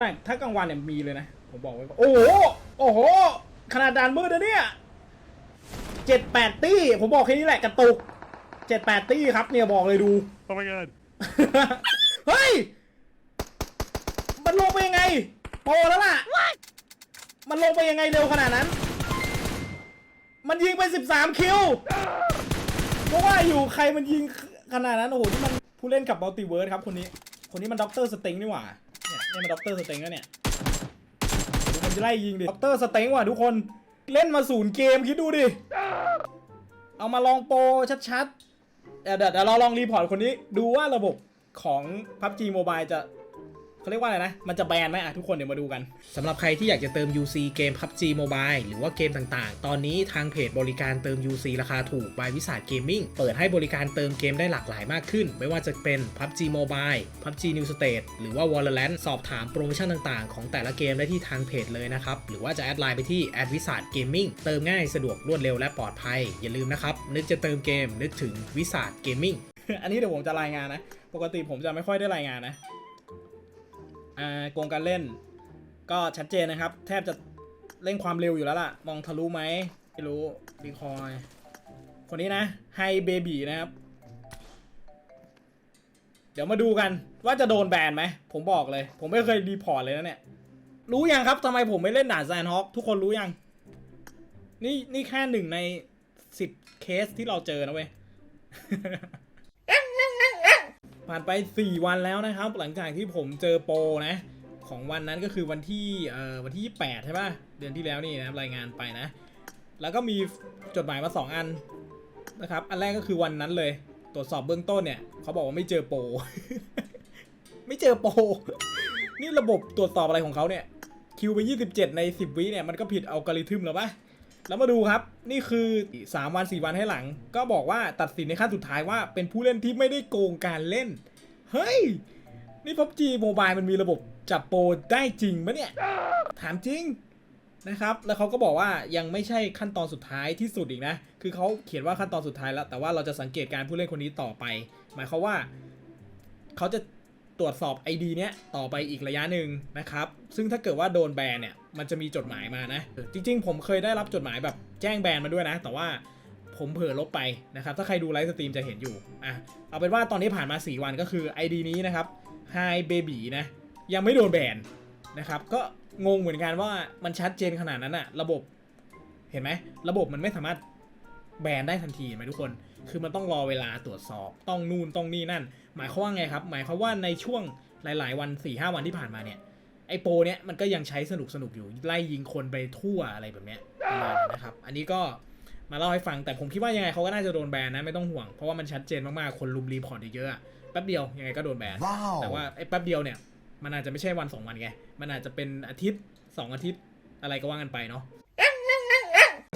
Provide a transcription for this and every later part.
ไม่ถ้ากลางวันเนี่ยมีเลยนะ ผมบอกไว้ก่อนโอ้โห โอ้โห ขนาดด่านมืดนะเนี่ยเจ็ดแปดตี้ ผมบอกแค่นี้แหละกระตุกเจ็ดแปดตี้ครับ เนี่ยบอกเลยดู Oh my god. เฮ้ย มันลงไปยังไงโปรแล้วล่ะ มันลงไปยังไงเร็วขนาดนั้น มันยิงไปสิบสามคิวเพราะว่าอยู่ใครมันยิงขนาดนั้น โอ้โห นี่มันผู้เล่นกับมัลติเวิร์สครับคนนี้ คนนี้มันด็อกเตอร์สเต็งนี่หว่า เนี่ยนี่มันด็อกเตอร์สเต็งแล้วเนี่ยดูมันจะไล่ยิงดิด็อกเตอร์สเต็งว่ะทุกคนเล่นมาศูนย์เกมคิดดูดิ เอามาลองโปรชัดๆเดี๋ยวเดี๋ยวเดี๋ยวเราลองรีพอร์ตคนนี้ดูว่าระบบของ PUBG Mobile จะ เขาเรียกว่าอะไรนะ มันจะแบนไหมอะทุกคนเดี๋ยวมาดูกันสำหรับใครที่อยากจะเติม UC เกม PUBG Mobile หรือว่าเกมต่างๆ ตอนนี้ทางเพจบริการเติม UC ราคาถูก by วิสาห Gaming เปิดให้บริการเติมเกมได้หลากหลายมากขึ้น ไม่ว่าจะเป็น PUBG Mobile PUBG New State หรือว่า Valorant สอบถามโปรโมชั่นต่างๆ ของแต่ละเกมได้ที่ทางเพจเลยนะครับ หรือว่าจะแอดไลน์ไปที่ a d v i s a r Gaming เติมง่ายสะดวกรวดเร็วและปลอดภัย อย่าลืมนะครับนึกจะเติมเกมนึกถึงวิสาห Gaming อันนี้เดี๋ยวผมจะรายงานนะ ปกติผมจะไม่ค่อยได้รายงานนะ โกงการเล่น ก็ชัดเจนนะครับ แทบจะเร่งความเร็วอยู่แล้วล่ะ มองทะลุไหมไม่รู้รีคอยคนนี้นะไฮเบบีนะครับ เดี๋ยวมาดูกันว่าจะโดนแบนไหม ผมบอกเลย ผมไม่เคยรีพอร์ตเลยนะเนี่ย รู้ยังครับทำไมผมไม่เล่นด่านแซนฮอคทุกคนรู้ยัง นี่นี่แค่หนึ่งในสิบเคสที่เราเจอนะเว้ย ผ่านไป 4 วันแล้วนะครับ หลังจากที่ผมเจอโปรนะ ของวันนั้นก็คือวันที่เอ่อวันที่ 28 ใช่ป่ะ เดือนที่แล้วนี่นะครับรายงานไปนะ แล้วก็มีจดหมายมา 2 อันนะครับ อันแรกก็คือวันนั้นเลย ตรวจสอบเบื้องต้นเนี่ยเขาบอกว่าไม่เจอโปร ไม่เจอโปร นี่ระบบตรวจสอบอะไรของเขาเนี่ย คิวไป 27 ใน 10 วิเนี่ยมันก็ผิดอัลกอริทึมแล้วปะ แล้วมาดูครับ นี่คือ 3 วัน 4 วันให้หลัง ก็บอกว่าตัดสินในขั้นสุดท้ายว่าเป็นผู้เล่นที่ไม่ได้โกงการเล่น เฮ้ย นี่ PUBG Mobile มันมีระบบจับโปรได้จริงปะเนี่ย ถามจริงนะครับ แล้วเขาก็บอกว่ายังไม่ใช่ขั้นตอนสุดท้ายที่สุดอีกนะ คือเขาเขียนว่าขั้นตอนสุดท้ายแล้ว แต่ว่าเราจะสังเกตการผู้เล่นคนนี้ต่อไป หมายความว่าเขาจะ ตรวจสอบ ID เนี้ยต่อไปอีกระยะหนึ่งนะครับ ซึ่งถ้าเกิดว่าโดนแบนเนี่ย มันจะมีจดหมายมานะ จริง ๆ ผมเคยได้รับจดหมายแบบแจ้งแบนมาด้วยนะ แต่ว่าผมเผลอลบไปนะครับ ถ้าใครดูไลฟ์สตรีมจะเห็นอยู่ อะ เอาเป็นว่าตอนนี้ผ่านมา 4 วันก็คือ ID นี้นะครับ Hi Baby นะ ยังไม่โดนแบนนะครับ ก็งงเหมือนกันว่ามันชัดเจนขนาดนั้นอะระบบ เห็นไหม ระบบมันไม่สามารถแบนได้ทันทีไหมทุกคน คือมันต้องรอเวลาตรวจสอบต้องนู่นต้องนี่นั่น หมายความว่าไงครับ หมายความว่าในช่วงหลาย ๆ วัน4ี่ห้าวันที่ผ่านมาเนี่ยไอโปรเนี้ยมันก็ยังใช้สนุกสนุกอยู่ไล่ยิงคนไปทั่วอะไรแบบเนี้ยประมาณนั้นนะครับ อันนี้ก็มาเล่าให้ฟังแต่ผมคิดว่ายังไงเขาก็น่าจะโดนแบนนะไม่ต้องห่วง เพราะว่ามันชัดเจนมากๆ คนลุมรีพอร์ตเยอะๆอะแป๊บเดียวยังไงก็โดนแบน Wow. แต่ว่าไอ้แป๊บเดียวเนี่ย มันอาจจะไม่ใช่วันสองวันไง มันอาจจะเป็นอาทิตย์สองอาทิตย์อะไรก็ว่ากันไปเนาะวั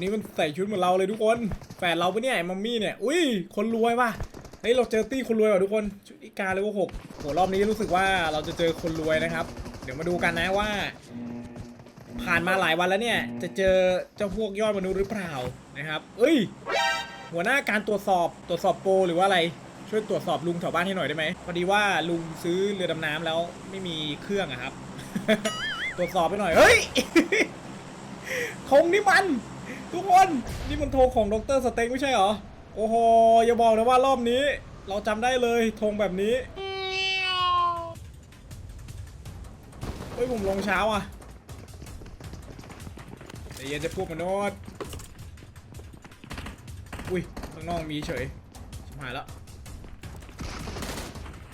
นนี้มันใส่ชุดเหมือนเราเลยทุกคนแฟนเราปะเนี่ยไอ้มัมมี่เนี่ย อุ้ย คนรวยว่ะเฮ้ยเราเจอตี้คนรวยว่ะทุกคน ชุดอีกาเลยว่าหกโหรอบนี้รู้สึกว่าเราจะเจอคนรวยนะครับ เดี๋ยวมาดูกันนะว่า ผ่านมาหลายวันแล้วเนี่ย จะเจอเจ้าพวกยอดมนุษย์หรือเปล่านะครับเอ้ย หัวหน้าการตรวจสอบตรวจสอบโปรหรือว่าอะไรช่วยตรวจสอบลุงแถวบ้านให้หน่อยได้ไหมพอดีว่าลุงซื้อเรือดำน้ำแล้วไม่มีเครื่องอะครับ ตรวจสอบไปหน่อยเฮ้ยคงนี่มัน ทุกคนนี่มันโทรของดรสเต็กไม่ใช่เหรอ โอ้โหอย่าบอกนะว่ารอบนี้ เราจำได้เลยธงแบบนี้เฮ้ยผมลงเช้าอะแต่เย็นจะพวกมนุษย์อุ้ยข้างนอกมีเฉยชิบหายแล้ว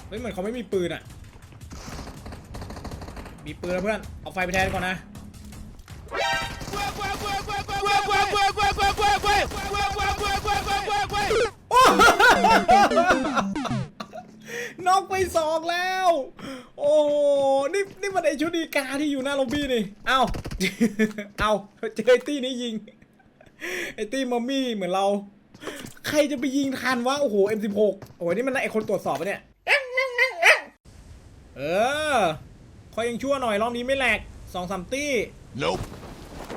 เฮ้ยเหมือนเขาไม่มีปืนอะ มีปืนแล้วเพื่อน เอาไฟไปแทนก่อนนะ น็อกไปสองแล้ว โอ้นี่นี่มันไอชุดดีกาที่อยู่หน้าล็อบบี้นี่ เอ้า เอ้าเจอไอตี้นี้ยิง ไอตี้มัมมี่เหมือนเรา ใครจะไปยิงทันวะ โอ้โห M16 โอ้โหนี่มันไอคนตรวจสอบปะเนี่ย เออคอยยังชั่วหน่อยรอบนี้ไม่แหลกสองสามตี้ Nope.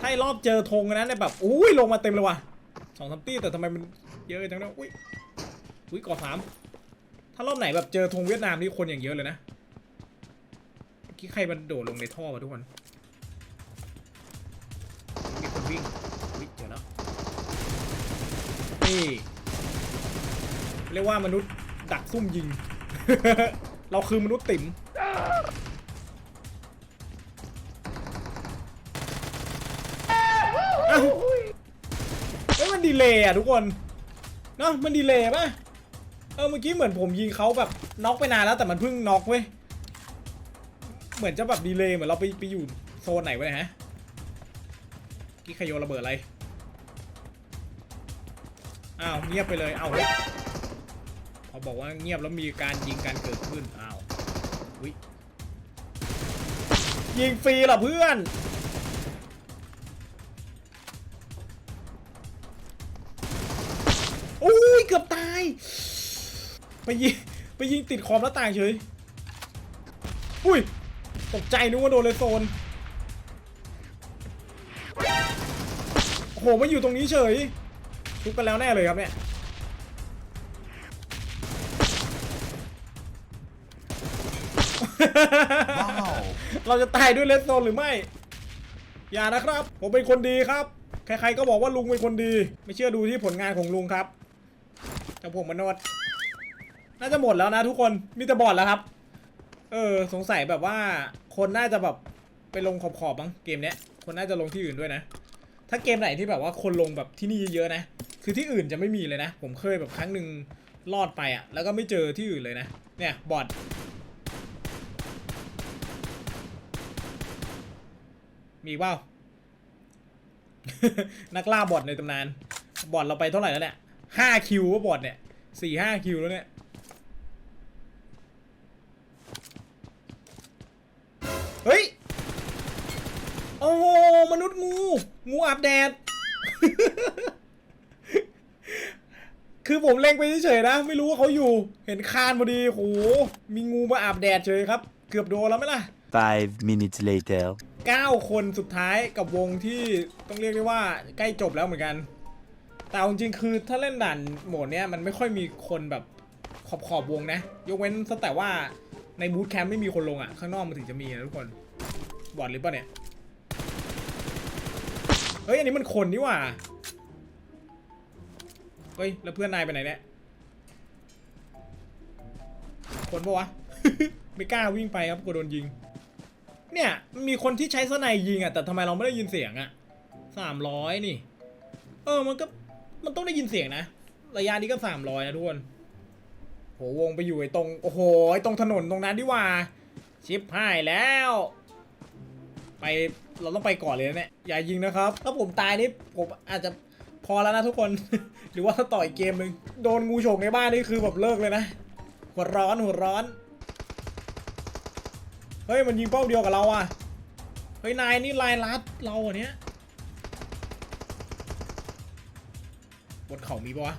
ถ้ารอบเจอธงนนั้นเนี่ยแบบอุ้ยลงมาเต็มเลยว่ะสองสามตี้แต่ทำไมมันเยอะจังเนี่ยอุ้ยอุ้ยก่อสามถ้ารอบไหนแบบเจอธงเวียดนามนี่คนอย่างเยอะเลยนะกี้ใครมันโดดลงในท่อมาทุกคนมีคนวิ่งวิ่งเจอแล้วนี่เรียกว่ามนุษย์ดักซุ่มยิง เราคือมนุษย์ติ๋ม มันดีเลยอะทุกคนเนอะมันดีเลยป่ะเออเมื่อกี้เหมือนผมยิงเขาแบบน็อกไปนานแล้วแต่มันเพิ่งน็อกเว้ยเหมือนจะแบบดีเลยเหมือนเราไปไปอยู่โซนไหนวะเนี่ยฮะกี้ขยโยระเบิดอะไรอ้าวเงียบไปเลยอ้าวเฮ้ยพอบอกว่าเงียบแล้วมีการยิงกันเกิดขึ้นอ้าวยิงฟรีเหรอเพื่อน เกือบตาย ไปยิงไปยิงติดคอมแล้วตายเฉย อุ้ย ตกใจนึกว่าโดนเลยโซน โอ้โหมาอยู่ตรงนี้เฉย ทุบกันแล้วแน่เลยครับเนี่ย เราจะตายด้วยเลสโซนหรือไม่ อย่านะครับ ผมเป็นคนดีครับ ใครๆก็บอกว่าลุงเป็นคนดี ไม่เชื่อดูที่ผลงานของลุงครับ แต่ผมมนดน่าจะหมดแล้วนะทุกคนมีแต่บอดแล้วครับ เออ สงสัยแบบว่า คนน่าจะแบบไปลงขอบๆบ้างเกมเนี้ย คนน่าจะลงที่อื่นด้วยนะ ถ้าเกมไหนที่แบบว่าคนลงแบบที่นี่เยอะๆนะ คือที่อื่นจะไม่มีเลยนะ ผมเคยแบบครั้งหนึ่งรอดไปอะแล้วก็ไม่เจอที่อื่นเลยนะ เนี่ยบอทมีเปล่า นักล่าบอทในตำนาน บอทเราไปเท่าไหร่แล้วเนี่ย ห้าคิวว่าบอทเนี่ยสี่ห้าคิวแล้วเนี่ยเฮ้ยโอ้โหมนุษย์งู งูอาบแดด คือผมเล็งไปเฉยๆนะ ไม่รู้ว่าเขาอยู่ เห็นคานพอดีโห มีงูมาอาบแดดเฉยครับ เกือบโดนแล้วไหมล่ะ Five minutes later. 9 คนสุดท้ายกับวงที่ต้องเรียกได้ว่าใกล้จบแล้วเหมือนกัน แต่เอาจริงๆคือถ้าเล่นด่านโหมดเนี้ยมันไม่ค่อยมีคนแบบขอบขอบวงนะ ยกเว้นซะแต่ว่าในบูธแคมป์ไม่มีคนลงอะ่ะ ข้างนอกมันถึงจะมีนะทุกคน บอดหรือเปล่าเนี่ย เฮ้ย อันนี้มันคนนี่หว่า เฮ้ย แล้วเพื่อนนายไปไหนเนี่ย คนปะวะ ไม่กล้าวิ่งไปครับกลัวโดนยิง เนี่ยมีคนที่ใช้สไนยิงอะ แต่ทำไมเราไม่ได้ยินเสียงอะสามร้อยนี่ เออมันก็ มันต้องได้ยินเสียงนะ ระยะนี้ก็สามร้อยนะทุกคนโหวงไปอยู่ไอ้ตรง โอ้โห ไอ้ตรงถนนตรงนั้นดีกว่า ชิปหายแล้ว ไป เราต้องไปก่อนเลยนะเนี่ย อย่ายิงนะครับ ถ้าผมตายนี่ผมอาจจะพอแล้วนะทุกคน หรือว่าถ้าต่ออีกเกมหนึ่งโดนงูฉกในบ้านนี่คือแบบเลิกเลยนะ หัวร้อนหัวร้อน เฮ้ย มันยิงเป้าเดียวกับเราอะ เฮ้ย นายนี่ลายลัดเราอะเนี้ย บนเขามีปะวะ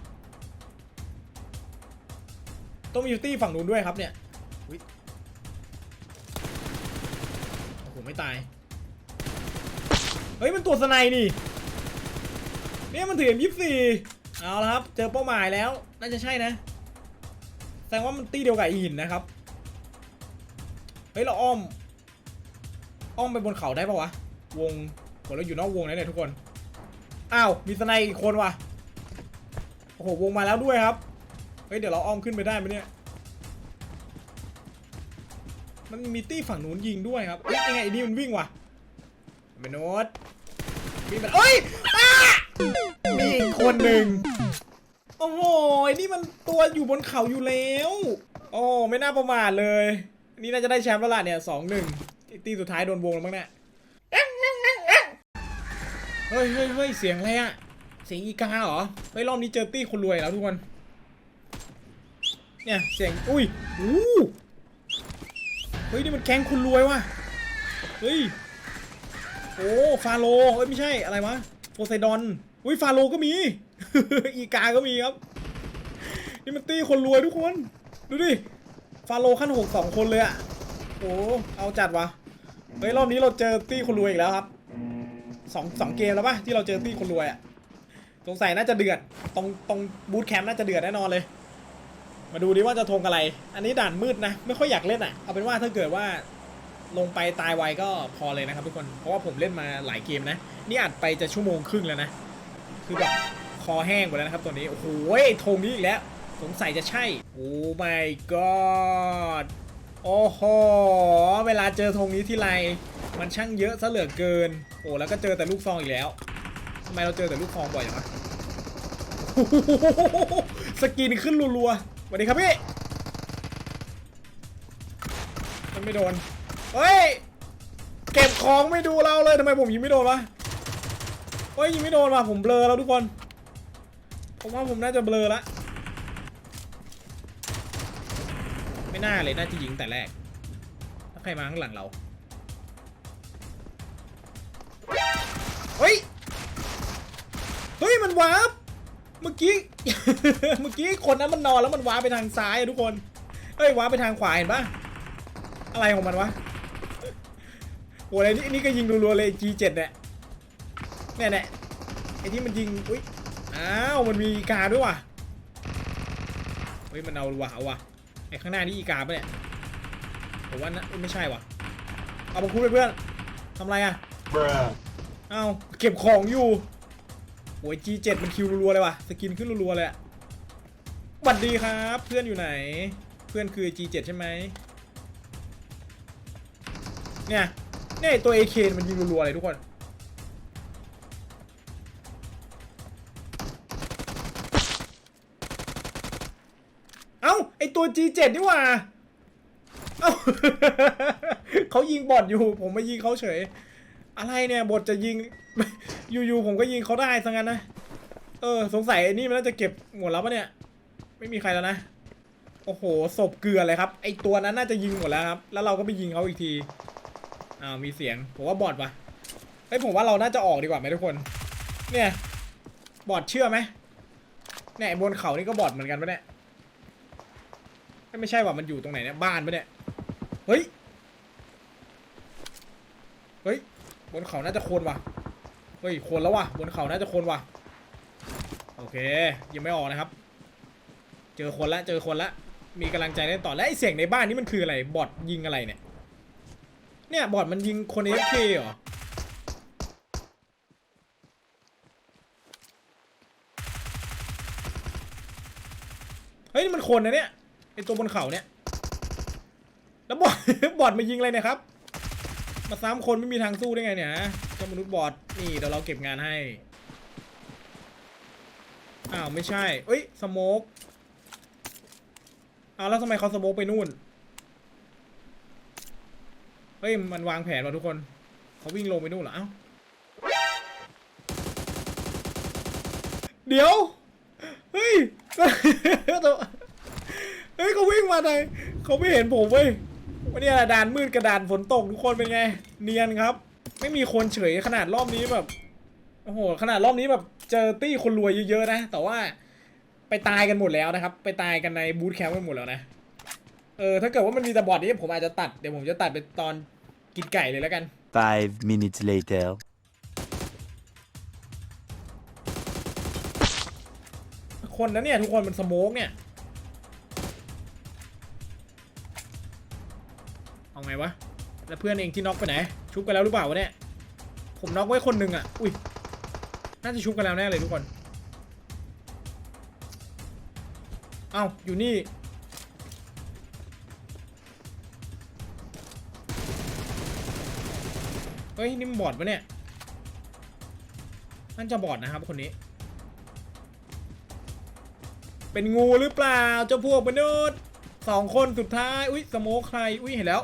ต้องมียูตี้ฝั่งนู้นด้วยครับเนี่ยโอ้โหไม่ตาย เฮ้ยมันตัวสไนนี่ เนี่ยมันถือ M24 เอาละครับ เจอเป้าหมายแล้ว น่าจะใช่นะ แสดงว่ามันตีเดียวกับหินนะครับ เฮ้ยเราอ้อม อ้อมไปบนเขาได้ปะวะ วงโหเราอยู่นอกวงแล้วเนี่ยทุกคน อ้าว มีสไนอีกคนว่ะ โอ้โหวงมาแล้วด้วยครับ เฮ้ยเดี๋ยวเราอ้อมขึ้นไปได้ไหมเนี่ย มันมีตี้ฝั่งนู้นยิงด้วยครับเฮ้ยยังไงไอ้นี่มันวิ่งว่ะเมนดวิ่งไปเอ้ยอ้ามีอีกคนหนึ่งโอ้โหไอ้นี่มันตัวอยู่บนเขาอยู่แล้ว โอ้ไม่น่าประมาทเลย นี่น่าจะได้แชมป์แล้วล่ะเนี่ยสองหนึ่งตีสุดท้ายโดนวงแล้วมั้งเนี่ย เฮ้ยเฮ้ยเฮ้ยเสียงอะไรอะ เสียงอีกาเหรอเฮ้ยรอบนี้เจอตี้คนรวยแล้วทุกคน เนี่ยเสียง อุ้ยอู้เฮ้ยนี่มันแก๊งคนรวยว่ะ เฮ้ย โอ้ฟาโลเอ้ยไม่ใช่อะไรวะโพไซดอน อุ้ยฟาโลก็มี อีกาก็มีครับ นี่มันตี้คนรวยทุกคน ดูดิ ฟาโลขั้นหกสองคนเลยอะโอ้เอาจัดวะเฮ้ยรอบนี้เราเจอตี้คนรวยอีกแล้วครับสองสองเกมแล้วปะที่เราเจอตี้คนรวยอะ งสัยน่าจะเดือด ตรงตรงบูธแคมป์น่าจะเดือดแน่นอนเลย มาดูดิว่าจะทงอะไร อันนี้ด่านมืดนะ ไม่ค่อยอยากเล่นอะเอาเป็นว่าถ้าเกิดว่าลงไปตายไวก็พอเลยนะครับทุกคน เพราะว่าผมเล่นมาหลายเกมนะ นี่อัดไปจะชั่วโมงครึ่งแล้วนะ คือแบบคอแห้งหมดแล้วนะครับตัวนี้ โอ้โหธงนี้อีกแล้ว สงสัยจะใช่ โอ้ my god โอ้โห เวลาเจอธงนี้ที่ไร มันช่างเยอะซะเหลือเกิน โอ้ แล้วก็เจอแต่ลูกซองอีกแล้วำไมเราเจอแต่ลูกซองบ่อยจังวะสกินขึ้นรัวๆสวัสดีครับพี่มันไม่โดน เฮ้ย เก็บของไม่ดูเราเลยทำไมผมยิงไม่โดนวะเฮ้ยยิงไม่โดนว่ะผมเบลอแล้วทุกคน ผมว่าผมน่าจะเบลอละไม่น่าเลยน่าจะยิงแต่แรกถ้าใครมาข้างหลังเรา เฮ้ย เฮ้ยมันวาร์ปเมื่อกี้ เมื่อกี้คนนั้นมันนอนแล้วมันวาร์ปไปทางซ้ายอะทุกคนเฮ้ยวาร์ปไปทางขวาเห็นปะอะไรของมันวะโอ้ยนี่นี่ก็ยิงรัวๆเลย G7 เนี่ยเนี่ยเนี่ยไอ้ที่มันยิงอุ้ยอ้าวมันมีอีกาด้วยว่ะเฮ้ยมันเอาว่ะเอาว่ะไอ้ข้างหน้านี่อีกาปะเนี่ยผมว่านะเอ้ยไม่ใช่ว่ะเอามาคุยเพื่อนทำอะไรอะ Bruh. เอ้าเก็บของอยู่ โอ้ย G7 มันคิวรัวเลยว่ะ สกินขึ้นรัวๆเลยอะสวัสดีครับ เพื่อนอยู่ไหน เพื่อนคือ G7 ใช่ไหม เนี่ย เนี่ยตัว AK มันยิงรัวๆเลยทุกคนเอ้า ไอตัว G7 นี่ว่า เอ้า เขายิงบอดอยู่ ผมมายิงเขาเฉย อะไรเนี่ยบทจะยิง อยู่ๆผมก็ยิงเขาได้ซะงั้นนะ เออ สงสัยนี่มันน่าจะเก็บหมดแล้วปะเนี่ย ไม่มีใครแล้วนะ โอ้โหศพเกลือเลยครับ ไอตัวนั้นน่าจะยิงหมดแล้วครับ แล้วเราก็ไปยิงเขาอีกที อ้าว มีเสียง ผมว่าบอดปะเฮ้ยผมว่าเราน่าจะออกดีกว่าไหมทุกคน เนี่ย บอดเชื่อไหมเนี่ยบนเขานี่ก็บอดเหมือนกันปะเนี่ยไม่ใช่ว่ะมันอยู่ตรงไหนเนี่ยบ้านปะเนี่ย เฮ้ย เฮ้ย บนเขาน่าจะโคนว่ะ เฮ้ยโคนแล้วว่ะ บนเขาน่าจะโคนว่ะ โอเค ยังไม่ออกนะครับ เจอคนละเจอคนละ มีกำลังใจเล่นต่อและไอเสียงในบ้านนี่มันคืออะไร บอทยิงอะไรเนี่ย เนี่ยบอทมันยิงคน AFK เหรอเฮ้ยนี่มันคนนะเนี่ยไอตัวบนเขาเนี่ย แล้วบอทบอทมายิงอะไรเนี่ยครับ มาซ้ำคนไม่มีทางสู้ได้ไงเนี่ยฮะเจ้ามนุษย์บอดนี่เดี๋ยวเราเก็บงานให้ อ้าวไม่ใช่เอ้ยสโมกอ้าวแล้วทำไมเขาสโมกไปนู่น เฮ้ยมันวางแผนว่ะทุกคน เขาวิ่งลงไปนู่นเหรอ เอ้า เดี๋ยว เฮ้ย เฮ้ยเขาวิ่งมาไหนเขาไม่เห็นผมเว้ย วันนี้ด่านมืดกระดานฝนตกทุกคนเป็นไง เนียนครับ ไม่มีคนเฉยขนาดรอบนี้แบบโอ้โหขนาดรอบนี้แบบเจอตี้คนรวยเยอะๆนะ แต่ว่าไปตายกันหมดแล้วนะครับ ไปตายกันในบูธแคมป์กันหมดแล้วนะเออถ้าเกิดว่ามันมีแต่บอดนี้ผมอาจจะตัดเดี๋ยวผมจะตัดไปตอนกินไก่เลยแล้วกัน Five minutes later. คนนั้นเนี่ยทุกคนมันสโมกเนี่ย ไงวะ แล้วเพื่อนเองที่น็อกไปไหน ชุบกันแล้วหรือเปล่าวะเนี่ย ผมน็อกไว้คนหนึ่งอะ อุ้ย น่าจะชุบกันแล้วแน่เลยทุกคน เอ้า อยู่นี่ เฮ้ย นี่มันบอดปะเนี่ยน่าจะบอดนะครับคนนี้ เป็นงูหรือเปล่าเจ้าพวกมนุษย์สองคนสุดท้าย อุ้ยสโมกใคร อุ้ยเห็นแล้ว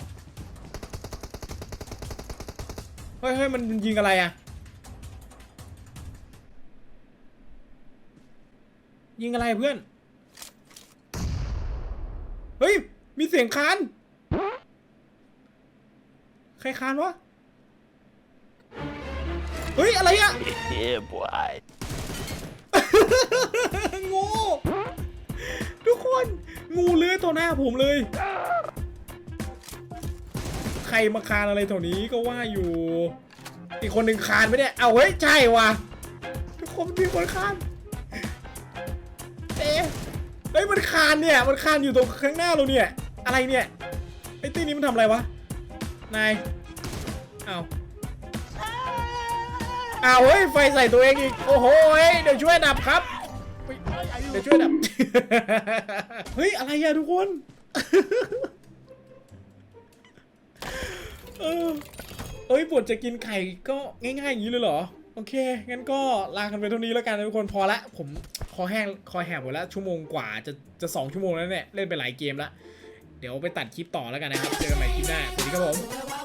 เฮ้ยเฮ้ยมันยิงอะไรอะยิงอะไรเพื่อน เฮ้ย มีเสียงคาน ใครคานวะ เฮ้ย อะไรอะ Yeah, boy. งู ทุกคน งูเลื้อยต่อหน้าผมเลย ใครมาคานอะไรแถวนี้ก็ว่าอยู่ อีกคนหนึ่งคานไปเนี่ยเอาเฮ้ยใช่ว่ะทุกคนมีคนคานเอ๊ะเฮ้ยมันคานเนี่ยมันคานอยู่ตรงข้างหน้าเราเนี่ยอะไรเนี่ยไอ้ตี้นี้มันทำอะไรวะนายเอาเอาเฮ้ยไฟใส่ตัวเองอีกโอ้โหเฮ้ยเดี๋ยวช่วยดับครับเดี๋ยวช่วยดับเฮ้ยอะไรอะทุกคน เออเอ้ยบทจะกินไข่ก็ง่ายๆอย่างนี้เลยเหรอ โอเค งั้นก็ลากันไปเท่านี้แล้วกันทุกคนพอละ ผมคอแห้งคอแหบหมดละชั่วโมงกว่าจะจะสองชั่วโมงแล้วเนี่ย เล่นไปหลายเกมละ เดี๋ยวไปตัดคลิปต่อแล้วกันนะครับ เจอกันใหม่คลิปหน้า สวัสดีครับผม